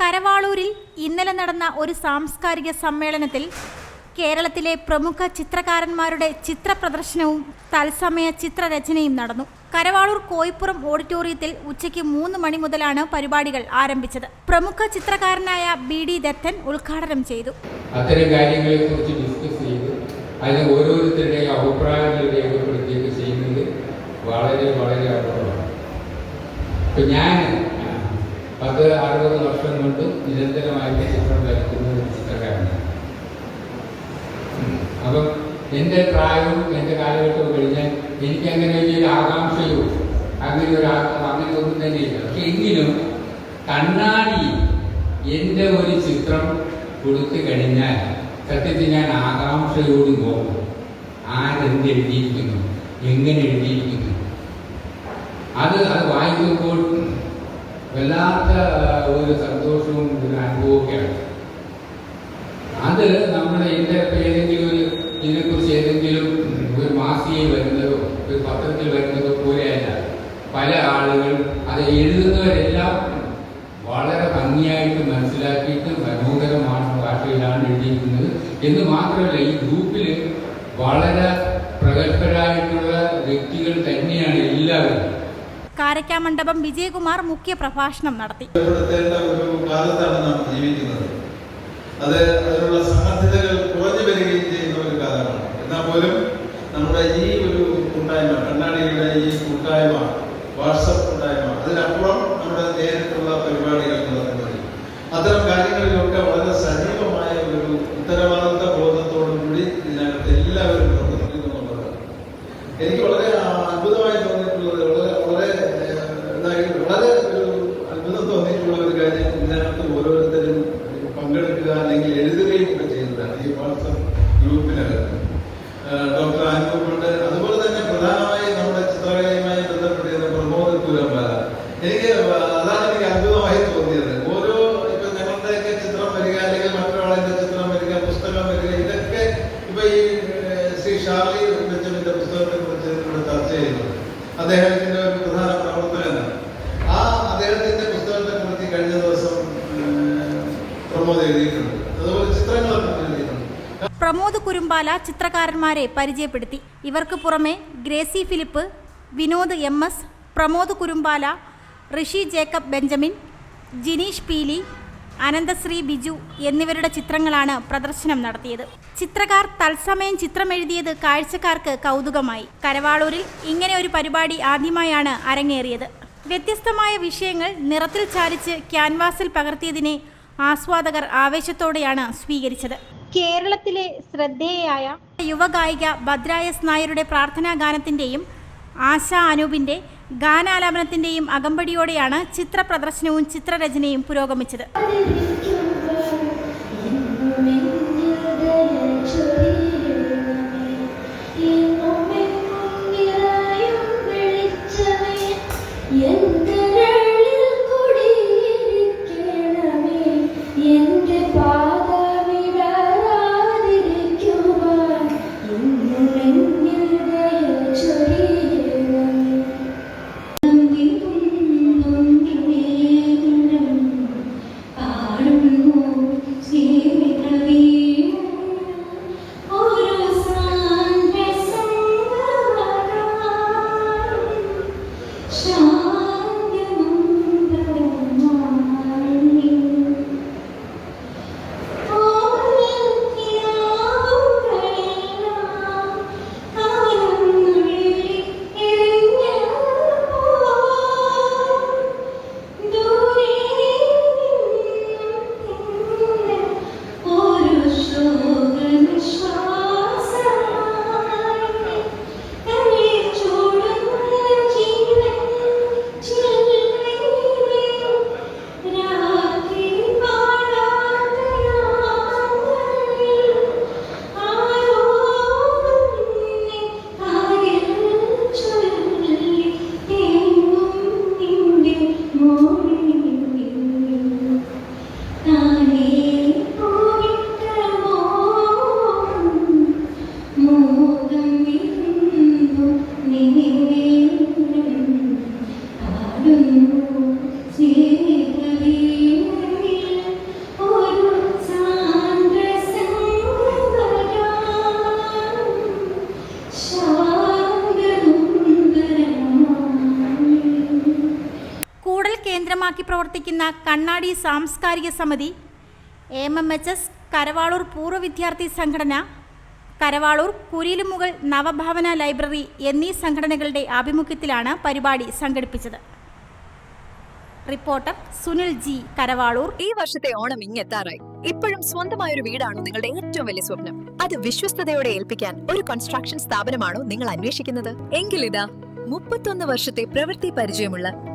കരവാളൂരിൽ ഇന്നലെ നടന്ന ഒരു സാംസ്കാരിക സമ്മേളനത്തിൽ കേരളത്തിലെ പ്രമുഖ ചിത്രകാരന്മാരുടെ ചിത്ര പ്രദർശനവും തത്സമയ ചിത്രരചനയും നടന്നു. കരവാളൂർ കോയിപ്പുറം ഓഡിറ്റോറിയത്തിൽ ഉച്ചയ്ക്ക് മൂന്ന് മണി മുതലാണ് പരിപാടികൾ ആരംഭിച്ചത്. പ്രമുഖ ചിത്രകാരനായ ബി ഡി ദത്തൻ ഉദ്ഘാടനം ചെയ്തു. അത്തരം കാര്യങ്ങളെ കുറിച്ച് ഡിസ്കസ് ചെയ്ത് അതിന് ഓരോരുത്തരുടെയും അഭിപ്രായങ്ങൾ രേഖപ്പെടുത്തിയൊക്കെ ചെയ്യുന്നത് വളരെ വളരെ അപകടമാണ് ഞാൻ പത്ത് അറുപത് വർഷം കൊണ്ട് നിരന്തരമായിട്ട് ചിത്രം വരയ്ക്കുന്ന ഒരു ചിത്രകാരനാണ് അപ്പം എന്റെ പ്രായവും എന്റെ കാലഘട്ടവും കഴിഞ്ഞാൽ എനിക്ക് അങ്ങനെ വലിയൊരു ആകാംക്ഷയോ അങ്ങനെ ഒരു അങ്ങനെ ഒന്നും തന്നെയില്ല പക്ഷെ എങ്കിലും കണ്ണാടി എന്റെ ഒരു ചിത്രം കൊടുത്തു കഴിഞ്ഞാൽ സത്യത്തിൽ ഞാൻ ആകാംക്ഷയോട് പോകും. ആരെന്ത് എഴുതിയിരിക്കുന്നു? എങ്ങനെ എഴുതിയിരിക്കുന്നു? അത് അത് വായിക്കുമ്പോൾ വല്ലാത്ത ഒരു സന്തോഷവും ഒരു അനുഭവമൊക്കെയാണ് അത് നമ്മുടെ ഇതിന്റെ ഏതെങ്കിലും ഒരു ഇതിനെക്കുറിച്ച് ഏതെങ്കിലും ഒരു മാസികയിൽ വരുന്നതോ ഒരു പത്രത്തിൽ വരുന്നതോ പോലെയല്ല. പല ആളുകൾ അത് എഴുതുന്നവരെല്ലാം വളരെ ഭംഗിയായിട്ട് മനസ്സിലാക്കിയിട്ട് മനോഹരமான ഭാഷയിലാണ് എഴുതിയിരിക്കുന്നത്. എന്ന് മാത്രമല്ല ഈ ഗ്രൂപ്പിൽ വളരെ പ്രഗത്ഭരായിട്ടുള്ള വ്യക്തികൾ തന്നെയാണ് എല്ലാവരും. കാരക്കാമണ്ഡപം വിജയകുമാർ മുഖ്യ പ്രഭാഷണം നടത്തി അത് അതിനുള്ള സാധ്യതകൾ കുറഞ്ഞു വരികയും ചെയ്യുന്ന ഒരു കാലമാണ്. എന്നാൽ പോലും നമ്മുടെ ഈ ഒരു കൂട്ടായ്മ കണ്ണാടിയുടെ ഈ കൂട്ടായ്മ വാട്സപ്പ് കൂട്ടായ്മ അതിനപ്പുറം നമ്മുടെ നേരിട്ടുള്ള പരിപാടികൾ നടത്തുന്നത് അത്തരം കാര്യങ്ങളിലൊക്കെ വളരെ സജീവമായ ഒരു ഉത്തരവാദിത്ത ബോധത്തോടു കൂടി ഇതിനകത്ത് എല്ലാവരും പ്രവർത്തിക്കുന്നുള്ളതാണ് എനിക്ക് വളരെ അത്ഭുതമായി തോന്നിയിട്ടുള്ളത് വളരെ വളരെ ഏഹ്, ഇതായി- വളരെ ഒരു അത്ഭുതം തോന്നിയിട്ടുള്ള ഒരു കാര്യം ഇതിനകത്ത് ഓരോരുത്തരും പങ്കെടുക്കുക അല്ലെങ്കിൽ എഴുതുകയും ഒക്കെ ചെയ്യുന്നതാണ് ഈ വാട്സപ്പ് ഗ്രൂപ്പിനകത്ത്. ഡോക്ടർ അനുഭവമുണ്ട് പ്രമോദ് കുരുമ്പാല ചിത്രകാരന്മാരെ പരിചയപ്പെടുത്തി. ഇവർക്ക് പുറമെ Gracy Philip Vinod M S Pramod Kurumbala Rishi Jacob Benjamin Jineesh Peeli Ananthasree Biju എന്നിവരുടെ ചിത്രങ്ങളാണ് പ്രദർശനം നടത്തിയത്. ചിത്രകാർ തത്സമയം ചിത്രമെഴുതിയത് കാഴ്ചക്കാർക്ക് കൗതുകമായി. കരവാളൂരിൽ ഇങ്ങനെ ഒരു പരിപാടി ആദ്യമായാണ് അരങ്ങേറിയത്. വ്യത്യസ്തമായ വിഷയങ്ങൾ നിറത്തിൽ ചാലിച്ച് ക്യാൻവാസിൽ പകർത്തിയതിനെ ആസ്വാദകർ ആവേശത്തോടെയാണ് സ്വീകരിച്ചത്. കേരളത്തിലെ ശ്രദ്ധേയായ യുവഗായിക ഭദ്രായസ് നായരുടെ പ്രാർത്ഥനാ ഗാനത്തിന്റെയും ആശ അനൂപിന്റെ ഗാനാലാപനത്തിന്റെയും അകമ്പടിയോടെയാണ് ചിത്ര പ്രദർശനവും ചിത്രരചനയും പുരോഗമിച്ചത്. പ്രവർത്തിക്കുന്ന കണ്ണാടി സാംസ്കാരിക സമിതി M M H S Karavaloor പൂർവ വിദ്യാർത്ഥി സംഘടന കരവാളൂർ കുരിലുമുകൾ നവഭാവന ലൈബ്രറി എന്നീ സംഘടനകളുടെ ആഭിമുഖ്യത്തിലാണ് പരിപാടി സംഘടിപ്പിച്ചത്. Reporter Sunil G Karavaloor. ഈ വർഷത്തെ ഓണം ഇങ്ങെത്താറായി. ഇപ്പോഴും സ്വന്തമായ ഒരു വീടാണോ നിങ്ങളുടെ ഏറ്റവും വലിയ സ്വപ്നം? അത് വിശ്വസ്തയോടെ ഏൽപ്പിക്കാൻ ഒരു കൺസ്ട്രക്ഷൻ സ്ഥാപനമാണോ നിങ്ങൾ അന്വേഷിക്കുന്നത്? എങ്കിലിതാ മുപ്പത്തൊന്ന് വർഷത്തെ പ്രവൃത്തി പരിചയമുള്ള